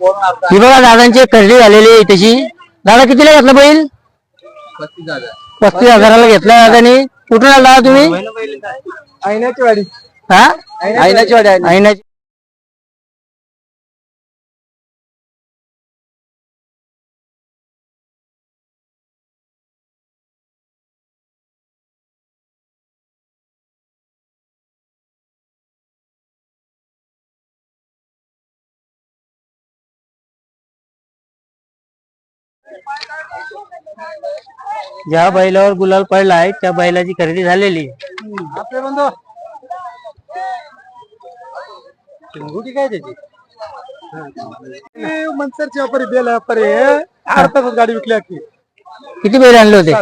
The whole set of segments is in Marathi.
ही बघा दादांची खरेदी झालेली आहे तशी दादा कितीला घेतला बैल? पस्तीस हजाराला घेतला दादानी. कुठून आला दादा तुम्ही? आईनाची वाडी हा? आईनाची वाडी आहे. ज्या बैलावर गुलाल पडला आहे त्या बैलाची खरेदी झालेली. आपले बंधू. चिंगुटी काय त्याची? मनसरची व्यापारी बेल व्यापारी आहे. अर्धा तासात गाडी विकली अख्खी. किती बैल आणले होते?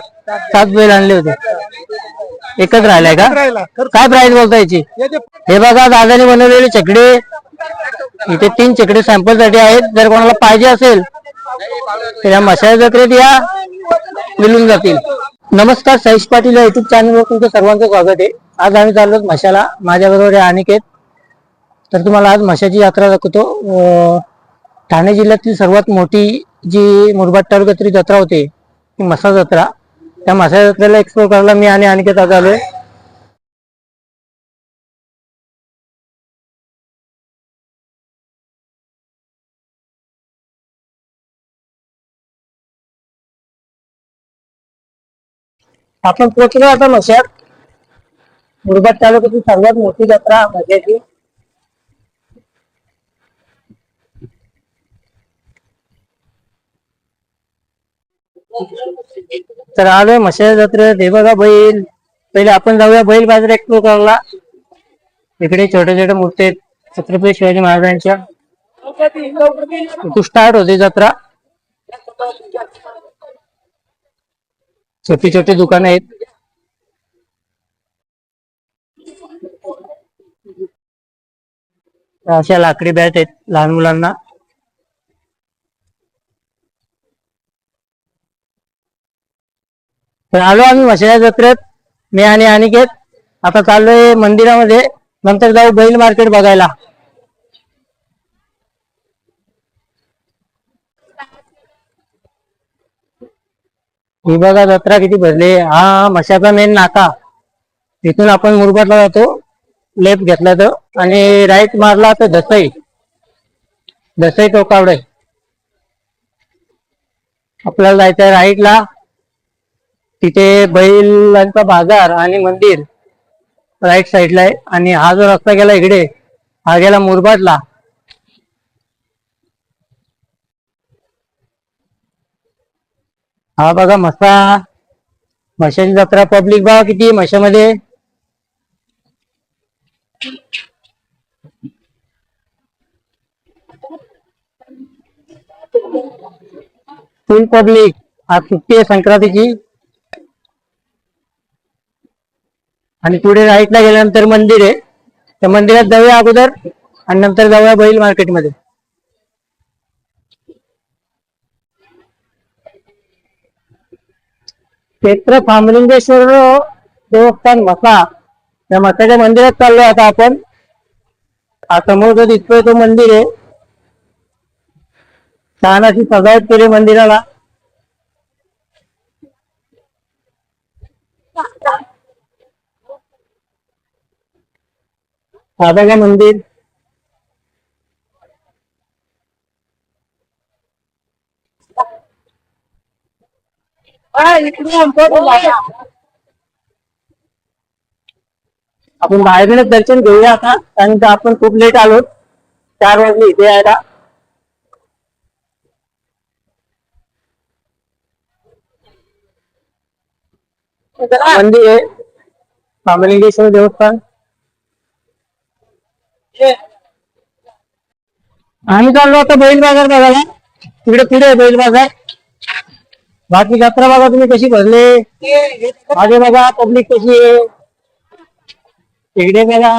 सात बैल. आणले होते. एकच राहिलाय का? राहिला काय प्राइस बोलता याचे? हे बघा दादाने बनवलेले चकडे. इथे तीन चकडे सॅम्पलसाठी आहेत. जर कोणाला पाहिजे असेल त्या या जत्रेत या मिळून जातील. नमस्कार सहिश पाटील युट्यूब चॅनलवर तुमचं सर्वांचं स्वागत आहे. आज आम्ही चाललो मशाला. माझ्याबरोबर आहे अनिकेत. तर तुम्हाला आज मशाची यात्रा दाखवतो. ठाणे जिल्ह्यातील सर्वात मोठी जी मुरबाड तालुक्यातली जत्रा होते ती मसा जत्रा. त्या मसा जत्रेला एक्सप्लोर करायला मी आणि अनिकेत आज आलोय. आपण पोहोचलो आता मशात मुरबाड तालुक्याची सर्वात मोठी जत्रा म्हणजे मशाची तर आलोय मशाच्या जत्रेत. हे बघा बैल. पहिले आपण जाऊया बैल बाजार एक्सप्लोर करायला. इकडे छोटे छोटे मूर्ती आहेत. छत्रपती शिवाजी महाराजांच्या. इथून स्टार्ट होते जत्रा. छोटी छोटी दुकानं आहेत. अशा लाकडी बॅट आहेत लहान मुलांना. तर आलो आम्ही मशाल्या जत्रेत. मी आणि अनिकेत. आता चाललोय मंदिरामध्ये. नंतर जाऊ बैल मार्केट बघायला. विभागात बघा जत्रा किती भरली? हा मशाचा मेन नाका. तिथून आपण मुरबाडला जातो. लेफ्ट घेतला तर आणि राईट मारला तर दसई. दसई टोकावडे आपल्याला जायचंय राईटला तिथे बैलांचा बाजार आणि मंदिर. राईट साईडला आहे. आणि हा जो रस्ता गेला इकडे हा गेला मुरबाडला. हा बघा मसा म्हशाची जत्रा पब्लिक बघा किती आहे म्हशामध्ये. फुल पब्लिक आज सुट्टी आहे संक्रांतीची. आणि पुढे राईटला गेल्यानंतर मंदिर आहे. त्या मंदिरात जाऊया अगोदर आणि नंतर जाऊया बैल मार्केटमध्ये क्षेत्र फामलिंगेश्वर देवस्थान मसा त्या मसाच्या मंदिरात चाललोय आता आपण. हा समोर जो दिसतोय तो मंदिर आहे. छान अशी सजावट केली मंदिराला. साधा बघा मंदिर. आपण बाहेरूनच दर्शन घेऊया आता कारण का आपण खूप लेट आलो चार वाजले इथे यायला मंदिर आहे देवस्थान आम्ही चाललो आता बैल बाज़ार बघायला तिकडे पुढे बैल बाज़ार बाकी जत्रा बघा तुम्ही कशी भरले? मागे बघा पब्लिक कशी आहे? इकडे बघा.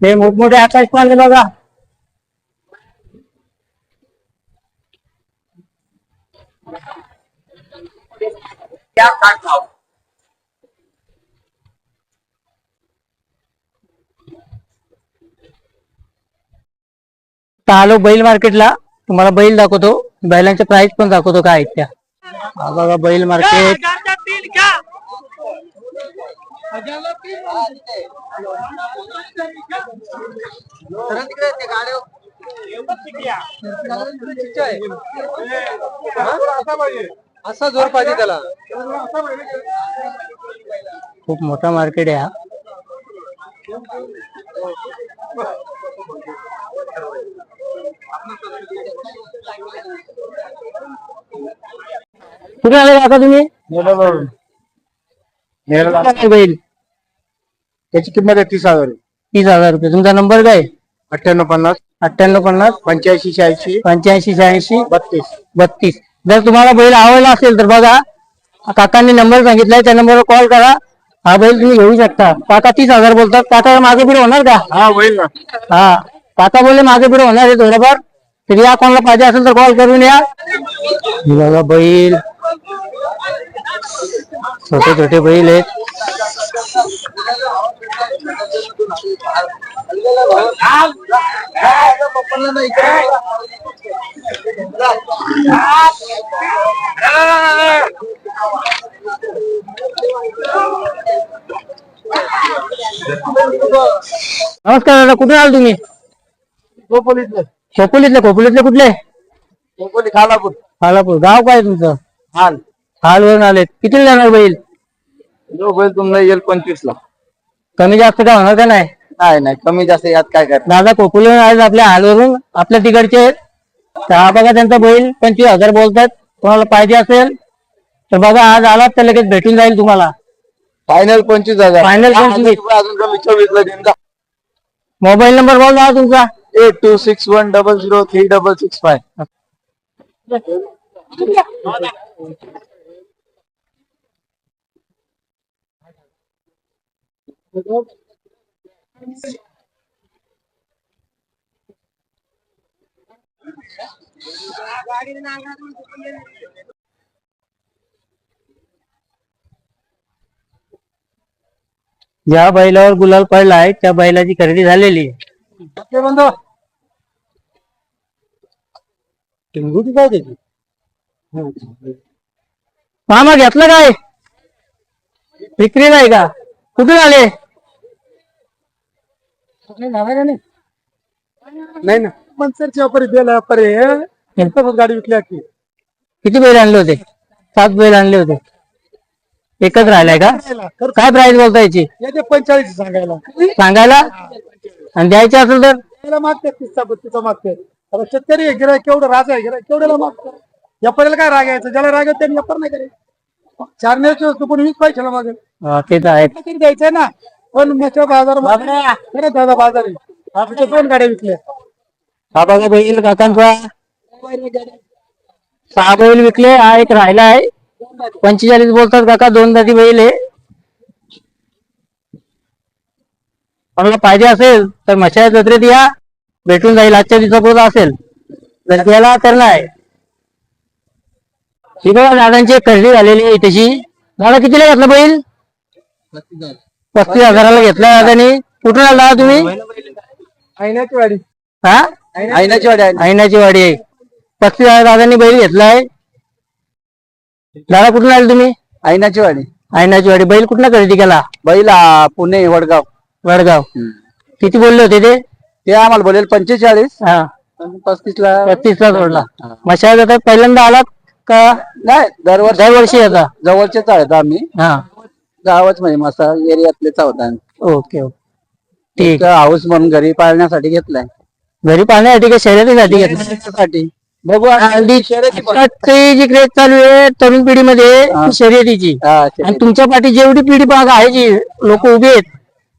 ते मोठमोठे आकाश पाळले बघा. आलो बैल मार्केटला तुम्हाला बैल दाखवतो. बैलांच्या प्राइस पण दाखवतो काय आहेत त्या. बघा बैल मार्केट असा जोर पाहिजे त्याला. खूप मोठा मार्केट आहे हा. कुठे आले काका तुम्ही? बैल? त्याची किंमत आहे तीस हजार. तीस हजार रुपये. तुमचा नंबर काय? अठ्ठ्याण्णव पन्नास. अठ्ठ्याण्णव पन्नास. पंच्याऐंशी शहाऐंशी. पंच्याऐंशी शहाऐंशी. बत्तीस. बत्तीस. जर तुम्हाला बैल आवडला असेल तर बघा काकांनी नंबर सांगितलाय त्या नंबरवर कॉल करा. हा बैल तुम्ही घेऊ शकता. काका तीस हजार बोलतात. काका मागे पुढे होणार का? हा होईल ना. हा. काका बोलले मागे पुढे होणार आहे थोडंफार. तर या कोणाला पाहिजे असेल तर कॉल करून या. हे बघा बैल. छोटे छोटे बैल आहेत. नमस्कार दादा कुठून आल तुम्ही? खोपोलीतलं. खोपोलीतले खोपोलीतले कुठले? खोपोली खालापूर. खालापूर. गाव काय तुमचं? हाल. हालवरून आलेत. किती जाणार बैल? जो बैल तुम्हाला येईल पंचवीस ला कमी जास्त काय होणार का नाही? नाही नाही. कमी जास्त यात काय कर दादा कोकुलून आहेत आपल्या हालवरून आपल्या तिकडचे हा बघा त्यांचा बैल. पंचवीस हजार बोलतात. कोणाला पाहिजे असेल तर बघा आज आलात तर लगेच भेटून जाईल तुम्हाला. फायनल पंचवीस हजार. हा, 25. अजून कमी चोवीस ला देऊन मोबाईल नंबर बोल दादा तुमचा. Eight two six one double zero three double six five ज्या बैलावर गुलाल पडला आहे त्या बैलाची खरेदी झालेली आहे. बंधू. टिंगुटी काय त्याची? मामा घेतलं काय? विक्री नाही का? कुठून आले? नाही ना. व्यापारी बेल व्यापारी तसंच गाडी विकली की किती बैल आणले होते? सात बैल आणले होते. एकच राहिलाय का? काय प्राइस बोलता याची? पंचेचाळीस सांगायला. सांगायला? आणि द्यायची असेल तर? मागते तीसचा बत्तीसचा मागते. आता शेतकरी गिराय केवढं राजा आहे गिराय केवढ्याला मागतं व्यापाऱ्याला काय राग यायचं? ज्याला राग त्यांनी व्यापार नाही करे चार नेची कोणी वीस मागेल. हा, ते तर आहे द्यायचंय ना? पण मच्या बाजार दादा बाजार आहे. आपल्या दोन गाड्या विकल्या. हा बघा बैल काकांचा. सहा बैल विकले हा एक राहिला आहे. पंचेचाळीस बोलतात काका दोन जाती बैल आहे. कोणाला पाहिजे असेल तर मशाया जत्रेत या. भेटून जाईल आजच्या दिवसापुरता असेल. जर गेला तर नाही. ही बघा दादांची खरेदी झालेली आहे तशी दादा कितीला घेतला बैल? पस्तीस हजाराला घेतला दादानी. कुठून आला दादा तुम्ही? आईनाची वाडी हा? आईनाची वाडी आहे. आईनाची वाडी आहे पस्तीस हजार दादांनी बैल घेतलाय दादा कुठून आले तुम्ही? आईनाची वाडी आईनाची वाडी बैल कुठला खरेदी केला? बैला पुणे वडगाव. वडगाव. किती बोलले होते ते? ते आम्हाला बोलेल पंचेचाळीस. हा. पस्तीस ला पस्तीस ला सोडला मशाल जातात पहिल्यांदा आलात का? नाही दरवर्षी दरवर्षी येता. जवळचेच आहेत आम्ही. हा. गावच म्हणजे मसा एरियातलेच आहोत आम्ही. Okay okay. ठीक. एक हाऊस म्हणून घरी पाळण्यासाठी घेतलाय. घरी पाहण्यासाठी का शर्यतीसाठी घेतलं साठी बघू हल्ली शर्यती पण. आजची जी क्रेज चालू आहे तरुण पिढीमध्ये ती शर्यतीची. हा, आणि शर्यती. तुमच्या पाठी जेवढी पिढी पाग आहे जी लोक उभी आहेत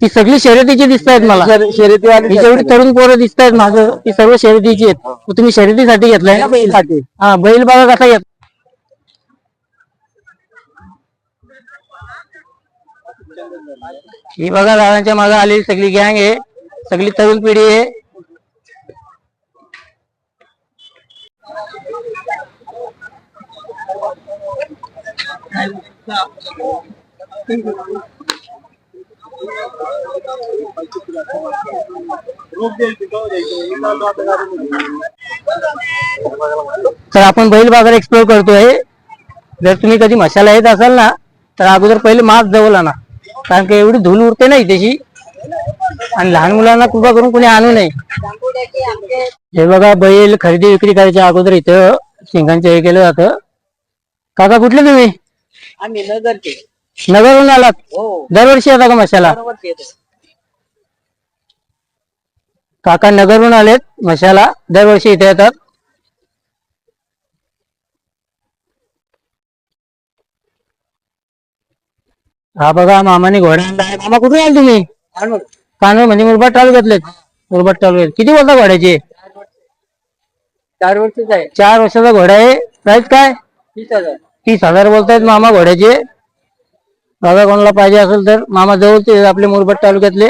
ती सगळी शर्यतीची दिसत आहेत मला. शर्य- शर्यतीवाली ही जेवढी तरुण पोरं दिसत आहेत माझं ती सर्व शर्यतीची आहेत. मग तुम्ही शर्यतीसाठी घेतलाय. हा बैल बघा कसा घेत ही बघा दादांच्या मागे आलेली सगळी गँग आहे. सगळी तरुण पिढी आहे. तर आपण बैल बाजार एक्सप्लोर करतोय. जर तुम्ही कधी मशाला येत असाल ना तर अगोदर पहिले मास्क जवळ आणा. कारण की एवढी धूल उरते नाही त्याची आणि लहान मुलांना कृपा करून कोणी आणू नये. हे बघा बैल खरेदी विक्री करायच्या अगोदर इथं शिंगांचे हे केलं जातं. काका कुठले तुम्ही? आम्ही नगरचे. नगरहून आलात? हो. दरवर्षी येता का मशाला येतो. काका नगरहून आलेत मशाला दरवर्षी इथे येतात. हा बघा मामाने घोडा आणला मामा कुठून आले तुम्ही? कानूर. म्हणजे मुरबाड तालुक्यातले मुरबाड तालुक्यात. किती बोलता घोड्याचे? चार वर्षच आहे. चार वर्षाचा घोडा आहे. प्राइस काय? तीस हजार. तीस हजार बोलतायत मामा घोड्याचे. बघा कोणाला पाहिजे असेल तर मामा जवळचे आपले मुरबाड तालुक्यातले.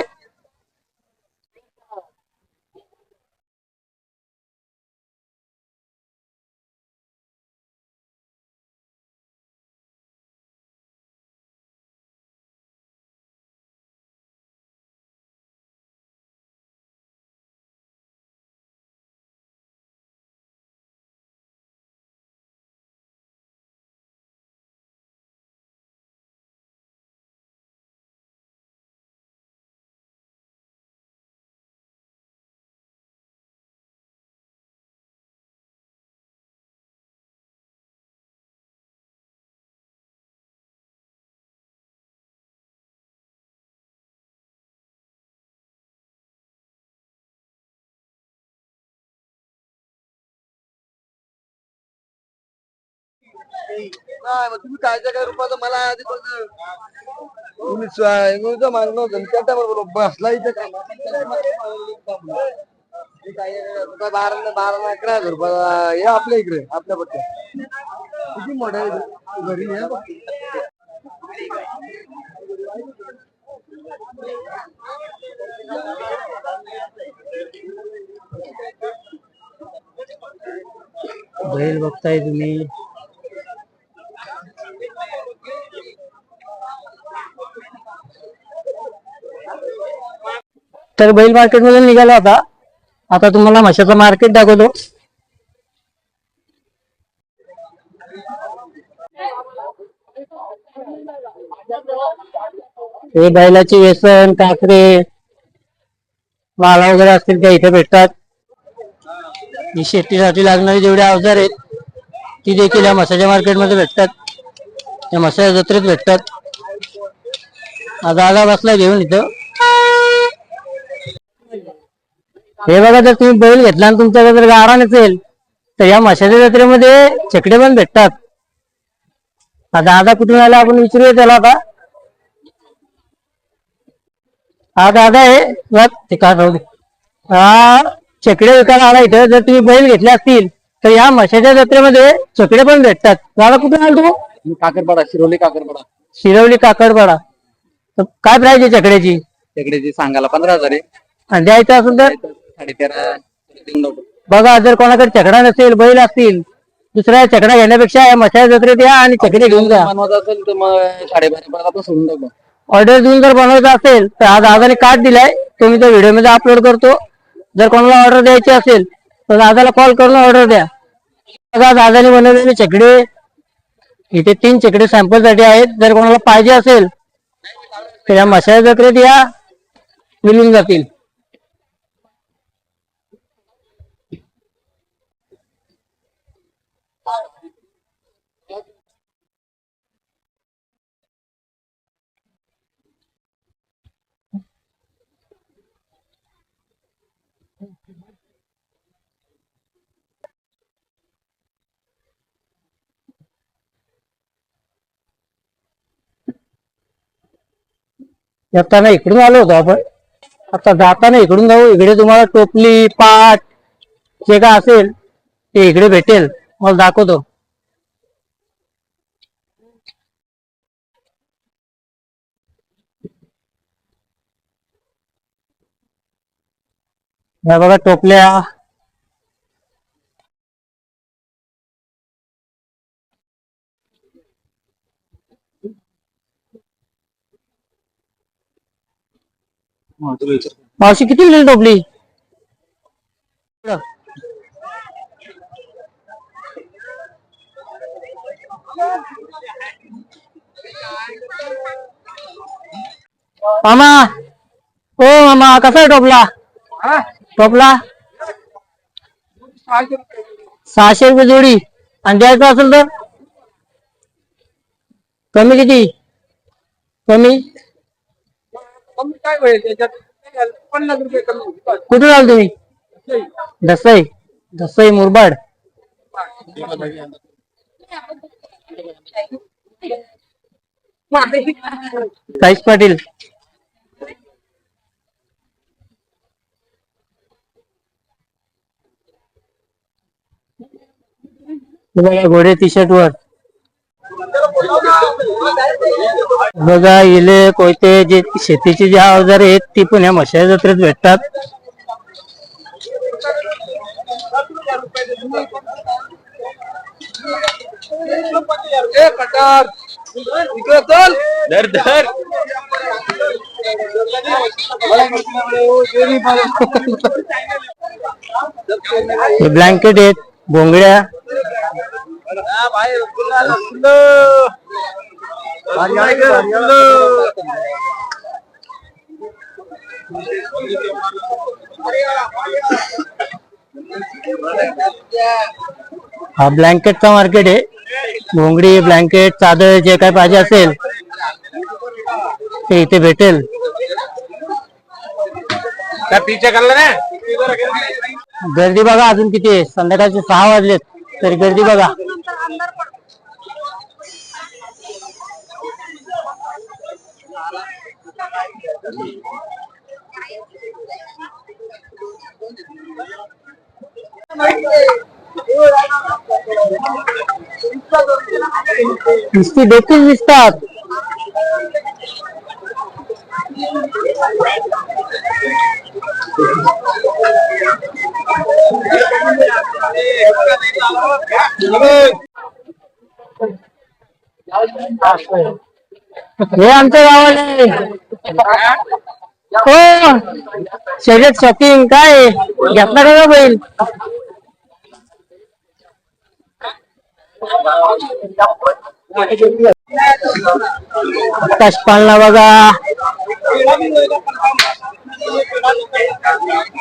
तुम्ही काय काय रुपयाचं मला आधी फक्त तुम्ही मागणं होतं. त्या टायमाला बसला इथे. बारा बारा अकरा हजार रुपये. या आपल्या इकडे आपल्या पट्ट्या किती मोठ्या घरी या बैल बघताय तुम्ही. तर बैल मार्केट मधून निघाला होता. आता तुम्हाला म्हशाचं मार्केट दाखवतो. हे बैलाचे व्यसन काकरे माला वगैरे असतील त्या इथे भेटतात. ही शेतीसाठी लागणारे जेवढे अवजार आहेत ती देखील या मसाच्या मार्केटमध्ये भेटतात. या मसाच्या जत्रेत भेटतात. आज आला बसला घेऊन इथं. हे बघा जर तुम्ही बैल घेतला आणि तुमच्याकडे जर गारा नसेल तर या मशाच्या जत्रेमध्ये छकडे पण भेटतात. हा दादा कुठून आला? आपण विचारूया त्याला आता. हा दादा आहे. ते काय राहू दे. हा चकडे विकायला आला इथं. जर तुम्ही बैल घेतले असतील तर या मशाच्या जत्रेमध्ये चकडे पण भेटतात. दादा कुठून आला तू? काकरपाडा शिरोली काकरपाडा. शिरवली काकडपाडा तर काय प्राइस आहे चकड्याची तिकडे जे सांगायला पंधरा हजार आहे. आणि द्यायचं असेल तर? देऊन. बघा जर कोणाकडे चकडा नसेल बैल असतील दुसऱ्या चकडा घेण्यापेक्षा या मशाच्या जत्रेत या आणि चकडे घेऊन जा. बनवायचं असेल तर मग साडेबारा पर्यंत आपण सोडून टाकू. ऑर्डर देऊन जर बनवायचं असेल तर हा दादाने कार्ड दिलाय तो मी त्या व्हिडिओमध्ये अपलोड करतो. जर कोणाला ऑर्डर द्यायची असेल तर दादाला कॉल करून ऑर्डर द्या. बघा दादाने बनवलेले चकडे इथे तीन चकडे सॅम्पलसाठी आहेत. जर कोणाला पाहिजे असेल तर या मशाच्या जत्रेत या मिळून जातील. येताना इकडून आलो होतो आपण. आता जाताना इकडून जाऊ इकडे तुम्हाला टोपली पाट जे काय असेल ते इकडे भेटेल. मला दाखवतो. या बघा टोपल्या. मावशी किती मिळेल टोपली मामा ओ मामा कसा आहे टोपला? हा? टोपला? सहाशे रुपये. सहाशे रुपये जोडी. आणि द्यायचं असेल तर? कमी किती? कमी? कमी काय होईल त्याच्यात? पन्नास रुपये कमी होईल. बस. कुठे आल तुम्ही? दसई. दसई? मुरबाड. साईश पाटील. हे बघा घोडे टी शर्ट वर. बघा इले कोयते जे शेतीचे जे अवजार आहेत ती पण या मशाया जत्रेत भेटतात. धर धर! ब्लँकेट आहेत हा ब्लँकेटचा मार्केट आहे. घोंगडी ब्लँकेट चादर जे काय पाहिजे असेल ते इथे भेटेल. त्या ना गर्दी बघा अजून किती आहे. संध्याकाळचे सहा वाजलेत तरी गर्दी बघा. नुसती देखील दिसतात हे आमच्या गावाला हो. शर्यत शॉपिंग काय घेतला का का बैल? कशपालना बघा?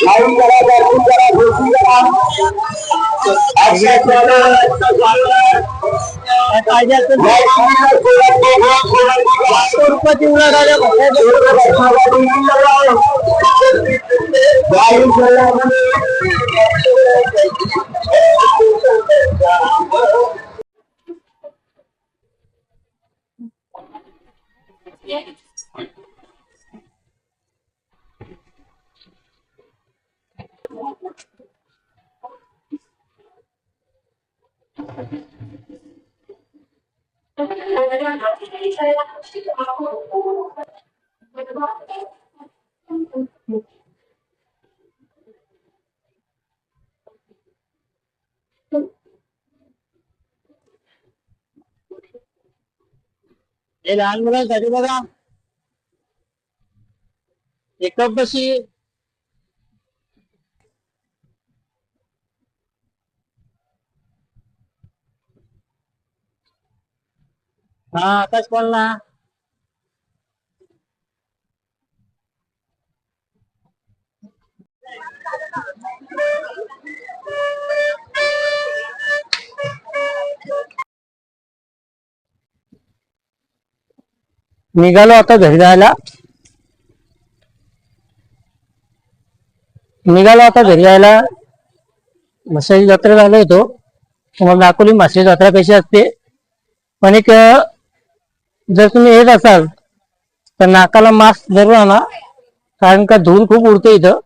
आहेत. काय पाहिजे असेल तर पाचशे रुपयाची उलाढाल्या हे लहान मुलांसाठी बघा एक बशी हा आकाश बोल ना. निघालो आता घरी जायला. निघालो आता घरी जायला. म्हसाची जत्रा झालो होतो. तुम्हाला दाखवली मासळी जत्रा कशी असते. पण एक जर तुम्ही येत असाल तर नाकाला मास्क जरूर आणा कारण का धूर खूप उडते इथं.